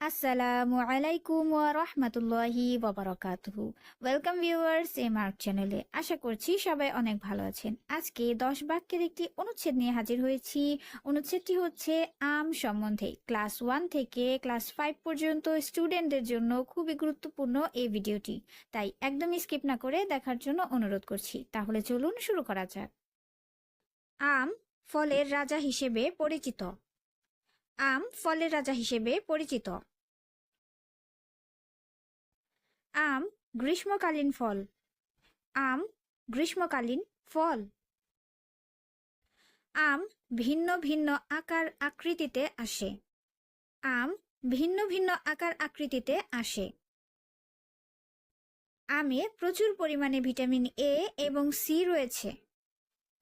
আসসালামু আলাইকুম ওয়া রাহমাতুল্লাহি ওয়া বারাকাতুহু। ওয়েলকাম ভিউয়ার্স এ মার্ক চ্যানেলে আশা করছি সবাই অনেক ভালো আছেন। আজকে দশ বাক্যের একটি অনুচ্ছেদ নিয়ে হাজির হয়েছি। অনুচ্ছেদটি হচ্ছে, আম সম্বন্ধে। ক্লাস ওয়ান থেকে ক্লাস ফাইভ পর্যন্ত স্টুডেন্টদের জন্য খুবই গুরুত্বপূর্ণ এই ভিডিওটি। তাই একদম স্কিপ না করে দেখার জন্য অনুরোধ করছি। তাহলে চলুন শুরু করা যাক। আম ফলের রাজা হিসেবে পরিচিত। আম ফলের রাজা হিসেবে পরিচিত। আম গ্রীষ্মকালীন ফল। আম গ্রীষ্মকালীন ফল। আম ভিন্ন ভিন্ন আকার আকৃতিতে আসে। আম ভিন্ন ভিন্ন আকার আকৃতিতে আসে। আমে প্রচুর পরিমাণে ভিটামিন এ এবং সি রয়েছে।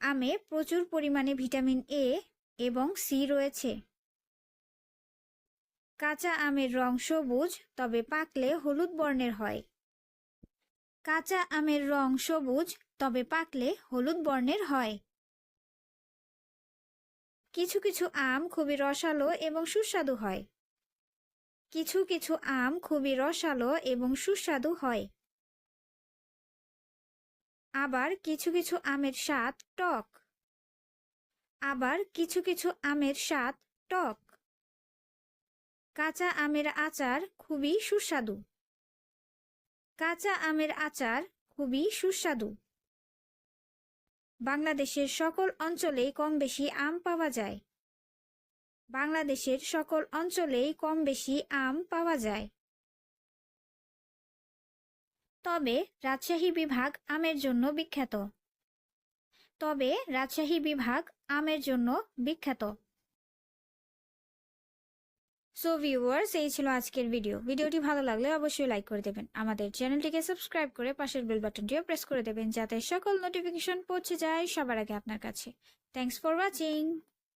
আমে প্রচুর পরিমাণে ভিটামিন এ এবং সি রয়েছে। কাঁচা আমের রং সবুজ, তবে পাকলে হলুদ বর্ণের হয়। কাঁচা আমের রং সবুজ, তবে পাকলে হলুদ বর্ণের হয়। কিছু কিছু আম খুবই রসালো এবং সুস্বাদু হয়। কিছু কিছু আম খুবই রসালো এবং সুস্বাদু হয়। আবার কিছু কিছু আমের স্বাদ টক। আবার কিছু কিছু আমের স্বাদ টক। কাঁচা আমের আচার খুবই সুস্বাদু। কাঁচা আমের আচার খুবই সুস্বাদু। বাংলাদেশের সকল অঞ্চলেই কম বেশি আম পাওয়া যায়। বাংলাদেশের সকল অঞ্চলেই কম বেশি আম পাওয়া যায়। তবে রাজশাহী বিভাগ আমের জন্য বিখ্যাত। তবে রাজশাহী বিভাগ আমের জন্য বিখ্যাত। সো ভিউয়ার্স এই ছিল আজকের ভিডিও ভিডিওটি ভালো লাগলে অবশ্যই লাইক করে দেবেন। আমাদের চ্যানেলটিকে সাবস্ক্রাইব করে পাশের বেল বাটনটিও প্রেস করে দেবেন, যাতে সকল নোটিফিকেশন পৌঁছে যায় সবার আগে আপনার কাছে। Thanks for watching